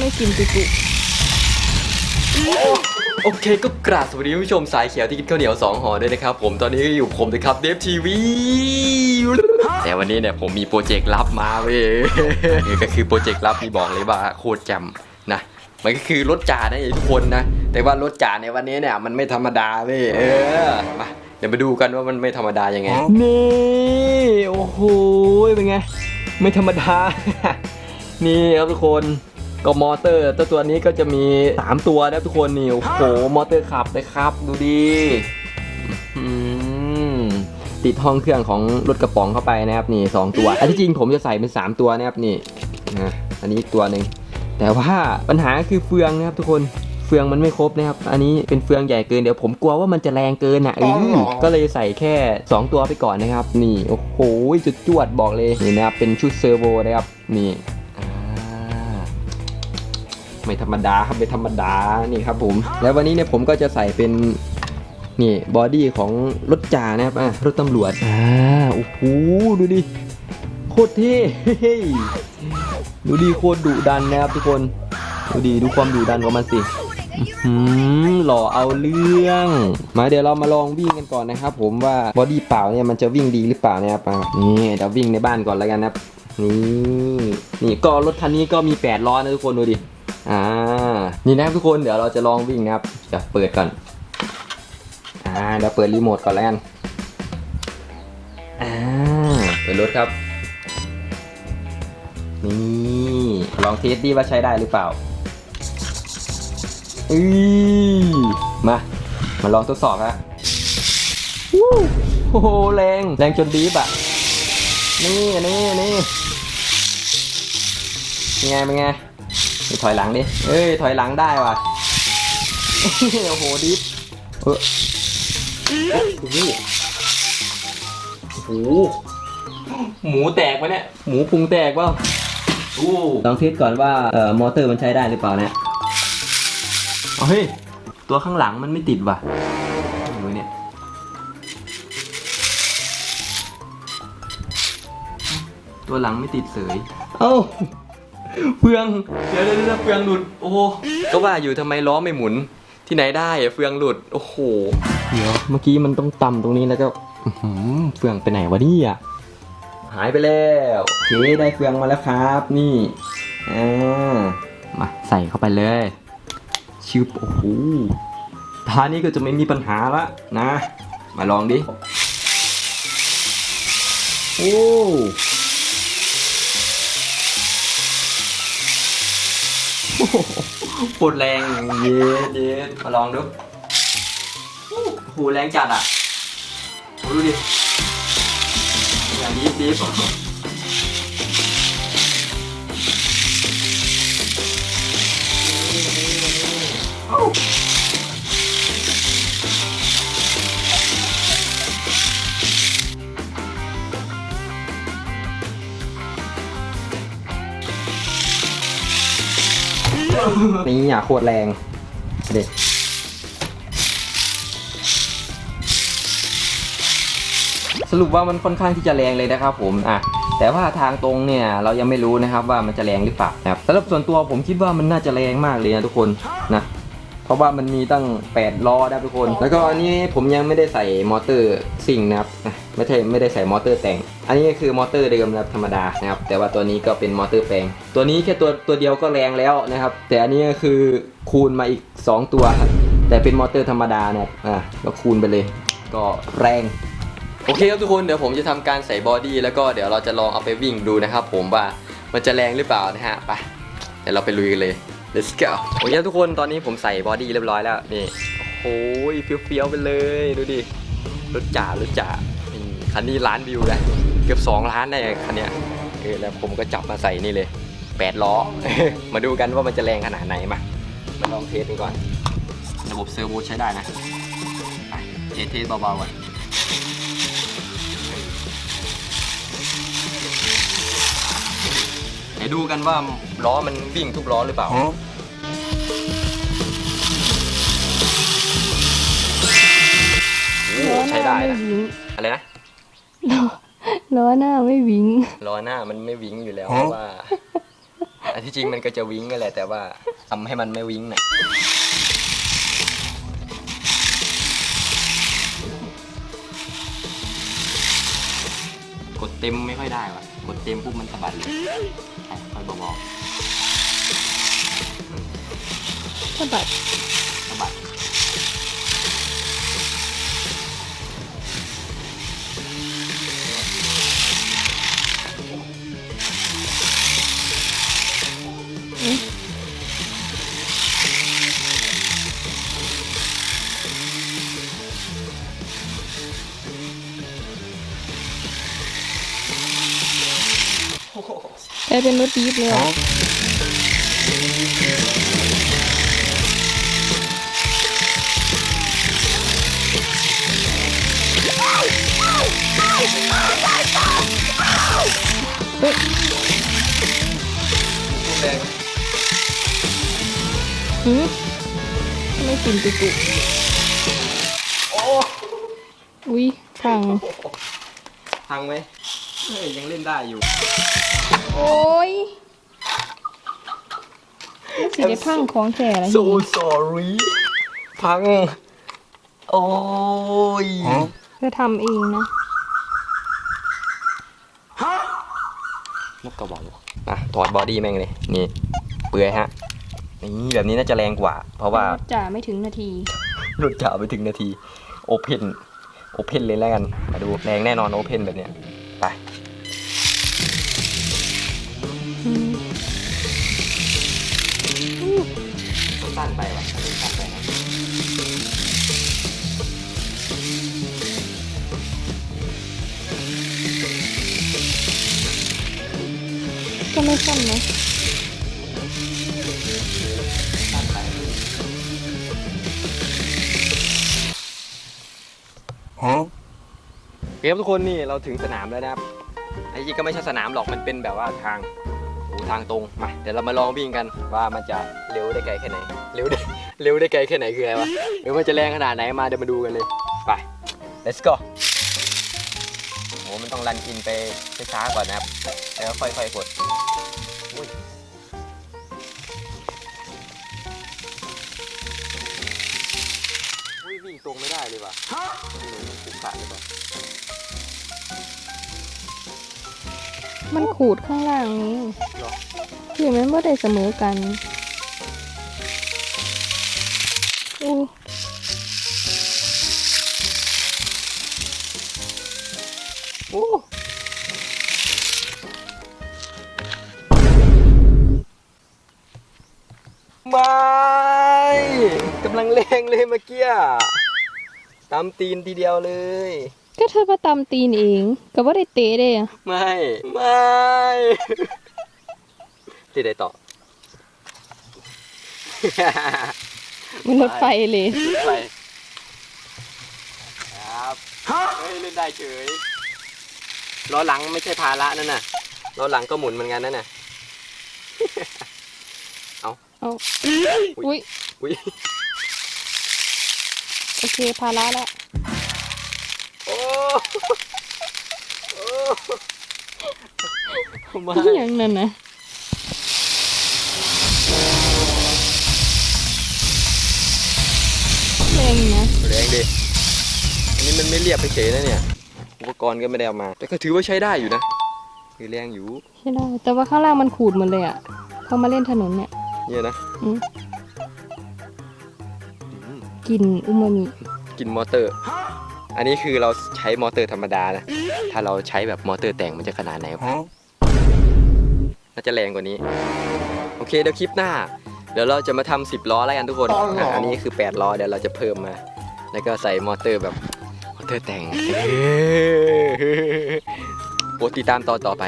ไม่กินกุกุโอเคก็กราบสวัสดีคุณผู้ชมสายเขียวที่กินข้าวเหนียวสองห่อด้วยนะครับผมตอนนี้ก็อยู่ผมนะครับเดฟทีวีแต่วันนี้เนี่ยผมมีโปรเจกต์ลับมาเว้ยนี่ก็คือโปรเจกต์ลับที่บอกเลยว่าโคตรแจมนะมันก็คือรถจ่านะทุกคนนะ แต่ว่ารถจ่าในวันนี้เนี่ยมันไม่ธรรมดาเว้ยเออมาเดี๋ยวมาดูกันว่ามันไม่ธรรมดายังไงนี่โอ้โหเป็นไง ไม่ธรรมดา นี่ครับทุกคน ก็มอเตอร์ตัวตัวนี้ก็จะมี 3 ตัวนะทุกคนนี่โอ้โหมอเตอร์ขับเลยครับ ดูดีอืมติดห้องเครื่องของรถกระป๋องเข้าไปนะครับนี่สองตัว อันที่จริงผมจะใส่เป็น 3 ตัวนะครับนี่นะอันนี้อีกตัวหนึ่งแต่ว่าปัญหาคือเฟืองนะครับทุกคนเฟืองมันไม่ครบนะครับ อันนี้เป็นเฟืองใหญ่เกินเดี๋ยวผมกลัวว่ามันจะแรงเกินอะเออก็เลยใส่แค่ 2 ตัวไปก่อนนะครับ นี่ โอ้โหจุดจวดๆบอกเลยนี่นะครับเป็นชุดเซอร์โวนะครับนี่อ่า ไม่ธรรมดาครับไม่ธรรมดานี่ครับผม แล้ววันนี้เนี่ยผมก็จะใส่เป็นนี่บอดี้ของรถจ่านะครับอะรถตำรวจอ่าโอ้โหดูดิโคตรเท่เฮ้ยดูดิโคตรดุดันนะครับทุกคนดูดิดูความดุดันของมันสิอืมหล่อเอาเรื่อง มาเดี๋ยวเรามาลองวิ่งกันก่อนนะครับ ผมว่าบอดี้เปล่าเนี่ยมันจะวิ่งดีหรือเปล่านะครับนี่เดี๋ยววิ่งในบ้านก่อนแล้วกันนะครับนี่นี่ก็รถคันนี้ก็มี8ล้อนะทุกคนดูดิ อ่า นี่นะครับทุกคนเดี๋ยวเราจะลองวิ่งนะครับจะเปิดก่อน อ่าเดี๋ยวเปิดรีโมทก่อนแล้วกันอ่าเปิดรถครับ นี่ลองเทสดีว่าใช้ได้หรือเปล่าอือมา มาลองทดสอบฮะวู้โอ้โหแรงแรงจนดีบอะ นี่นี่นี่เป็นไงเป็นไง ถอยหลังดิ เอ้ย ถอยหลังได้ว่ะ โอ้โห ดิฟเออโอ้โหโอ้โห หมูแตกปะเนี่ย หมูพุงแตกเปล่าอู้ลองเทสก่อนว่า เอ่อ มอเตอร์มันใช้ได้หรือเปล่าเนี่ยเอาเฮ้ย ตัวข้างหลังมันไม่ติดว่ะดูเนี่ย ตัวหลังไม่ติดเสย เอ้า เฟืองเดี๋ยวเดี๋ยวเดี๋ยวเฟืองหลุด โอ้โหก็ว่าอยู่ทำไมล้อไม่หมุน ที่ไหนได้อะเฟืองหลุด โอ้โห เดี๋ยวเมื่อกี้มันต้องต่ำตรงนี้แล้วก็อื้อหือเฟืองไปไหนวะเนี่ยหายไปแล้วโอเคได้เฟืองมาแล้วครับ นี่อ่ามาใส่เข้าไปเลยชิบโอ้โหทานี้ก็จะไม่มีปัญหาละนะ มาลองดิ โอ้ ปวดแรงเย็นเย็นมาลองดูหูแรงจัดอะดูดิอย่างนี้ดิฟ นี่อะโคตรแรงเด็ดสรุปว่ามันค่อนข้างที่จะแรงเลยนะครับผมอะแต่ว่าทางตรงเนี่ยเรายังไม่รู้นะครับว่ามันจะแรงหรือเปล่านะครับสำหรับส่วนตัวผมคิดว่ามันน่าจะแรงมากเลยนะทุกคนนะ เพราะว่ามันมีตั้ง 8 ล้อนะครับทุกคน แล้วก็อันนี้ผมยังไม่ได้ใส่มอเตอร์ซิ่งนะครับอะไม่ใช่ไม่ได้ใส่มอเตอร์แต่ง อันนี้คือมอเตอร์เดิมนะครับธรรมดานะครับ แต่ว่าตัวนี้ก็เป็นมอเตอร์แปลง ตัวนี้แค่ตัวตัวเดียวก็แรงแล้วนะครับ แต่อันนี้ก็คือคูณมาอีก 2 ตัว แต่เป็นมอเตอร์ธรรมดานะครับอะก็คูณไปเลย ก็แรงโอเคครับทุกคนเดี๋ยวผมจะทำการใส่บอดี้แล้วก็เดี๋ยวเราจะลองเอาไปวิ่งดูนะครับ ผมว่ามันจะแรงหรือเปล่านะฮะไปเดี๋ยวเราไปลุยกันเลย let's go โอเคทุกคนตอนนี้ผมใส่บอดี้เรียบร้อยแล้วนี่โอ้ยเฟี้ยวๆไปเลยดูดิรถจ่ารถจ่านี่คันนี้ล้านวิวแล้วเกือบ2ล้านได้คันเนี้ยเออแล้วผมก็จับมาใส่นี่เลย8ล้อ มาดูกันว่ามันจะแรงขนาดไหนมามาลองเทสกันก่อน ระบบเซอร์โวใช้ได้นะเทสเทสเบาๆก่อน ดูกันว่าล้อมันวิ่งทุกล้อหรือเปล่า โอ้ใช้ได้นะอะไรนะล้อหน้าไม่วิงล้อหน้ามันไม่วิงอยู่แล้วเพราะว่าอันที่จริงมันก็จะวิ้งกันแหละแต่ว่าทำให้มันไม่วิ้งน่ะกดเต็มไม่ค่อยได้ว่ะ กดเต็มปุ๊บมันสะบัดเลยค่อยเบาสะบัดๆสะบัด กลายเป็นรถดีฟเลยอะแรงหืมทำไม่กินตุกุโอ้ อุ้ยพัง พังไหม เฮ้ยยังเล่นได้อยู่ โอ้ยมันสิได้พังของแท้อะไร so sorry พัง โอ้ยเธอทำเองนะ นกกระบอกอะถอดบอดี้แม่งเลย นี่ เปื่อยฮะ นี่แบบนี้น่าจะแรงกว่า เพราะว่าจ่าไม่ถึงนาทีหลุดจ่าไปถึงนาที โอเพนโอเพนเลยแล้วกัน มาดูแรงแน่นอนโอเพนแบบเนี้ย ไป ไปว่ะสั้นไปนะก็ไม่สั้นนะสั้นไปฮะเครับทุกคนนี่เราถึงสนามแล้วนะครับไอ้จริงก็ไม่ใช่สนามหรอกมันเป็นแบบว่าทาง ทางตรงมาเดี๋ยวเรามาลองวิ่งกันว่ามันจะเร็วได้ไกลแค่ไหนเร็วได้เร็วได้ไกลแค่ไหนคืออะไรวะหรือมันจะแรงขนาดไหนมาเดี๋ยวมาดูกันเลยไป let's go โอ้มันต้องรันอินไปช้าๆก่อนนะครับแล้วค่อยๆกดอุ้ยอุ้ยวิ่งตรงไม่ได้เลยว่ะไม่รู้มันขุกขาดหรือเปล่ มันขูดข้างล่างนี้หรอคือมันไม่ได้เสมอกันอู้โอ้ไม่กำลังแรงเลยเมื่อกี้ตามตีนทีเดียวเลย ก็เธอมาตำตีนเองก็ว่าได้เตะได้อะไม่ ไม่ ที่ใดต่อ มันรถไฟเลยไปครับเฮ้ยเล่นได้เฉยล้อหลังไม่ใช่ภาระนั่นน่ะล้อหลังก็หมุนเหมือนกันนั่นน่ะ เอาอุ้ย อุ้ยโอเคพาระแล้วโอ้โอ้ไม่อหย่างนั้นนะแรงนะแรงดิอันนี้มันไม่เรียบไปเฉยนะเนี่ย อุปกรณ์ก็ไม่ได้เอามา แต่ก็ถือว่าใช้ได้อยู่นะคือแรงอยู่ ใช่ได้ แต่ว่าข้างล่างมันขูดหมดเลยอะพอมาเล่นถนนเนี่ย เนี่ยนะอืมอืมกลินอูมามิ กินมอเตอร์ อันนี้คือเราใช้มอเตอร์ธรรมดานะ ถ้าเราใช้แบบมอเตอร์แต่งมันจะขนาดไหนวะน่าจะแรงกว่านี้ โอเคเดี๋ยวคลิปหน้า เดี๋ยวเราจะมาทำ10ล้อแล้วกันทุกคนอะอันนี้คือ8ล้อเดี๋ยวเราจะเพิ่มมา แล้วก็ใส่มอเตอร์แบบมอเตอร์แต่งโปรดติดตามตอนต่อไป